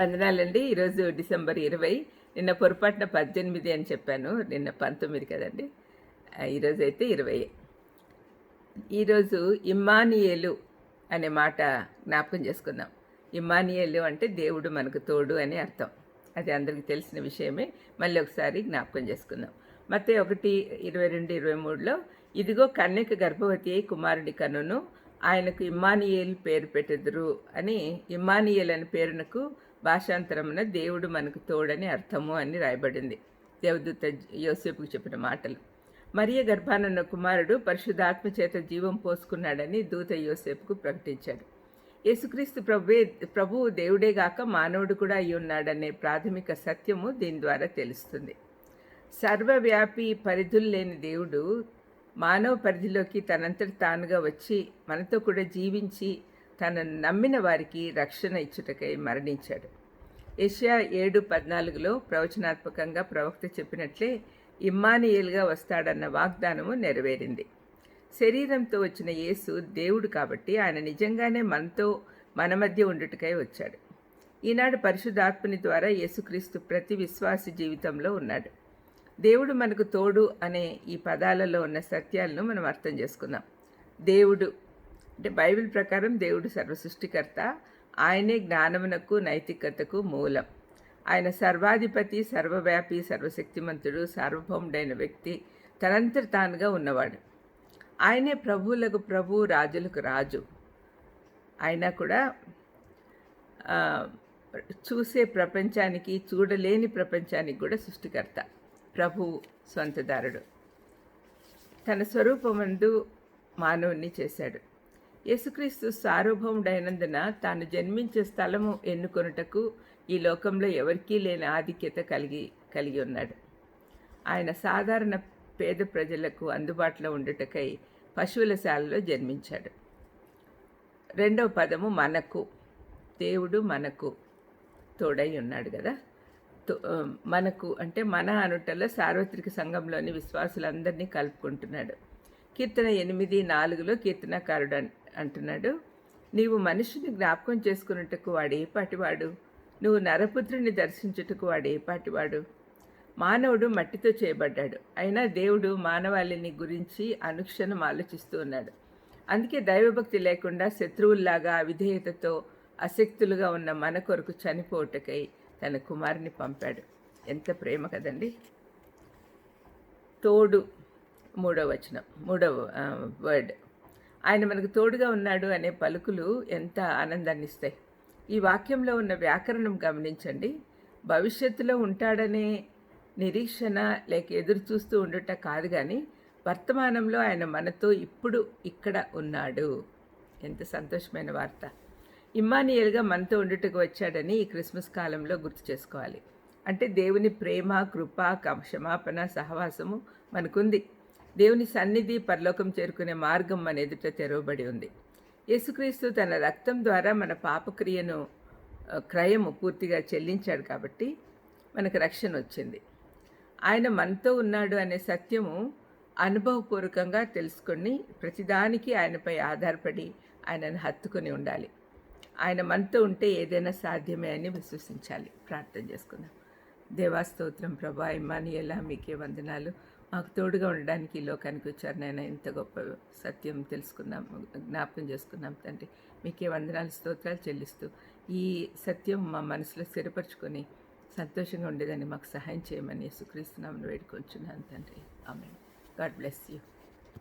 వందనాలండి ఈరోజు డిసెంబర్ ఇరవై. నిన్న పొరపాటున పద్దెనిమిది అని చెప్పాను. నిన్న పంతొమ్మిది కదండి. ఈరోజు అయితే ఇరవై. ఈరోజు ఇమ్మానియేలు అనే మాట జ్ఞాపకం చేసుకుందాం. ఇమ్మానియేలు అంటే దేవుడు మనకు తోడు అని అర్థం. అది అందరికి తెలిసిన విషయమే. మళ్ళీ ఒకసారి జ్ఞాపకం చేసుకుందాం. మతే ఒకటి ఇరవై రెండు ఇరవై మూడులో ఇదిగో కన్యక గర్భవతి అయి కుమారుడి కనును ఆయనకు ఇమ్మానియేల్ పేరు పెట్టెదురు అని ఇమ్మానియేల్ అనే పేరునకు భాషాంతరమున దేవుడు మనకు తోడని అర్థము అని రాయబడింది. దేవదూత యోసేపుకు చెప్పిన మాటలు. మరియ గర్భానున్న కుమారుడు పరిశుద్ధాత్మ చేత జీవం పోసుకున్నాడని దూత యోసేపుకు ప్రకటించాడు. యేసుక్రీస్తు ప్రభువే ప్రభువు దేవుడే గాక మానవుడు కూడా అయి ఉన్నాడనే ప్రాథమిక సత్యము దీని ద్వారా తెలుస్తుంది. సర్వవ్యాపి పరిధులు లేని దేవుడు మానవ పరిధిలోకి తనంతట తానుగా వచ్చి మనతో కూడా జీవించి తనను నమ్మిన వారికి రక్షణ ఇచ్చుటకై మరణించాడు. ఏషియా ఏడు పద్నాలుగులో ప్రవచనాత్మకంగా ప్రవక్త చెప్పినట్లే ఇమ్మానియేల్గా వస్తాడన్న వాగ్దానము నెరవేరింది. శరీరంతో వచ్చిన యేసు దేవుడు కాబట్టి ఆయన నిజంగానే మనతో మన మధ్య ఉండుటకై వచ్చాడు. ఈనాడు పరిశుద్ధాత్మని ద్వారా యేసుక్రీస్తు ప్రతి విశ్వాసి జీవితంలో ఉన్నాడు. దేవుడు మనకు తోడు అనే ఈ పదాలలో ఉన్న సత్యాలను మనం అర్థం చేసుకుందాం. దేవుడు అంటే బైబిల్ ప్రకారం దేవుడు సర్వసృష్టికర్త ఆయనే జ్ఞానమునకు నైతికతకు మూలం. ఆయన సర్వాధిపతి సర్వవ్యాపి సర్వశక్తిమంతుడు సార్వభౌముడైన వ్యక్తి. తనంతట తానుగా ఉన్నవాడు. ఆయనే ప్రభువులకు ప్రభు రాజులకు రాజు. అయినా కూడా చూసే ప్రపంచానికి చూడలేని ప్రపంచానికి కూడా సృష్టికర్త. ప్రభువు స్వంతదారుడు తన స్వరూపమందు మానవుణ్ణి చేశాడు. యేసుక్రీస్తు సార్వభౌముడైనందున తాను జన్మించే స్థలము ఎన్నుకొనుటకు ఈ లోకంలో ఎవరికీ లేని ఆధిక్యత కలిగి కలిగి ఉన్నాడు. ఆయన సాధారణ పేద ప్రజలకు అందుబాటులో ఉండుటకై పశువుల శాలలో జన్మించాడు. రెండవ పదము మనకు దేవుడు మనకు తోడై ఉన్నాడు కదా? తో- మనకు అంటే మన అనుటలో సార్వత్రిక సంఘంలోని విశ్వాసులందరినీ కలుపుకుంటున్నాడు. కీర్తన ఎనిమిది నాలుగులో కీర్తనకారుడు అన్- అంటున్నాడు. నీవు మనిషిని జ్ఞాపకం చేసుకున్నట్టుకు వాడు ఏ పాటివాడు నువ్వు నరపుత్రుని దర్శించుటకు వాడు ఏ పాటివాడు మానవుడు మట్టితో చేయబడ్డాడు. అయినా దేవుడు మానవాళిని గురించి అనుక్షణం ఆలోచిస్తూ ఉన్నాడు. అందుకే దైవభక్తి లేకుండా శత్రువుల్లాగా అవిధేయతతో అశక్తులుగా ఉన్న మన కొరకు చనిపోవటకై తన కుమారుని పంపాడు. ఎంత ప్రేమ కదండి. తోడు మూడవ వచనం మూడవ వర్డ్ ఆయన మనకు తోడుగా ఉన్నాడు అనే పలుకులు ఎంత ఆనందాన్ని ఇస్తాయి. ఈ వాక్యంలో ఉన్న వ్యాకరణం గమనించండి. భవిష్యత్తులో ఉంటాడనే నిరీక్షణ లేక ఎదురు చూస్తూ ఉండుట కాదు కానీ వర్తమానంలో ఆయన మనతో ఇప్పుడు ఇక్కడ ఉన్నాడు. ఎంత సంతోషమైన వార్త. ఇమ్మానియల్గా మనతో ఉండుటకు వచ్చాడని ఈ క్రిస్మస్ కాలంలో గుర్తు చేసుకోవాలి. అంటే దేవుని ప్రేమ కృప కం- క్షమాపణ సహవాసము మనకుంది. దేవుని సన్నిధి పరలోకం చేరుకునే మార్గం మన ఎదుట తెరవబడి ఉంది. యేసుక్రీస్తు తన రక్తం ద్వారా మన పాపక్రియను క్రయము పూర్తిగా చెల్లించాడు కాబట్టి మనకు రక్షణ వచ్చింది. ఆయన మనతో ఉన్నాడు అనే సత్యము అనుభవపూర్వకంగా తెలుసుకొని ప్రతిదానికి ఆయనపై ఆధారపడి ఆయనను హత్తుకొని ఉండాలి. ఆయన మనతో ఉంటే ఏదైనా సాధ్యమే అని విశ్వసించాలి. ప్రార్థన చేసుకుందాం. దేవాస్తోత్రం ప్రభా ఇమానియలా మీకే వందనాలు. మాకు తోడుగా ఉండడానికి ఈ లోకానికి వచ్చారు. నేను ఇంత గొప్ప సత్యం తెలుసుకున్నాం జ్ఞాపకం చేసుకున్నాం తండ్రి. మీకే వందనాలు స్తోత్రాలు చెల్లిస్తూ ఈ సత్యం మా మనసులో స్థిరపరచుకొని సంతోషంగా ఉండేదని మాకు సహాయం చేయమని సుక్రీస్తున్నామని వేడుకొంచున్నాను తండ్రి. ఆమె గాడ్ బ్లెస్ యూ.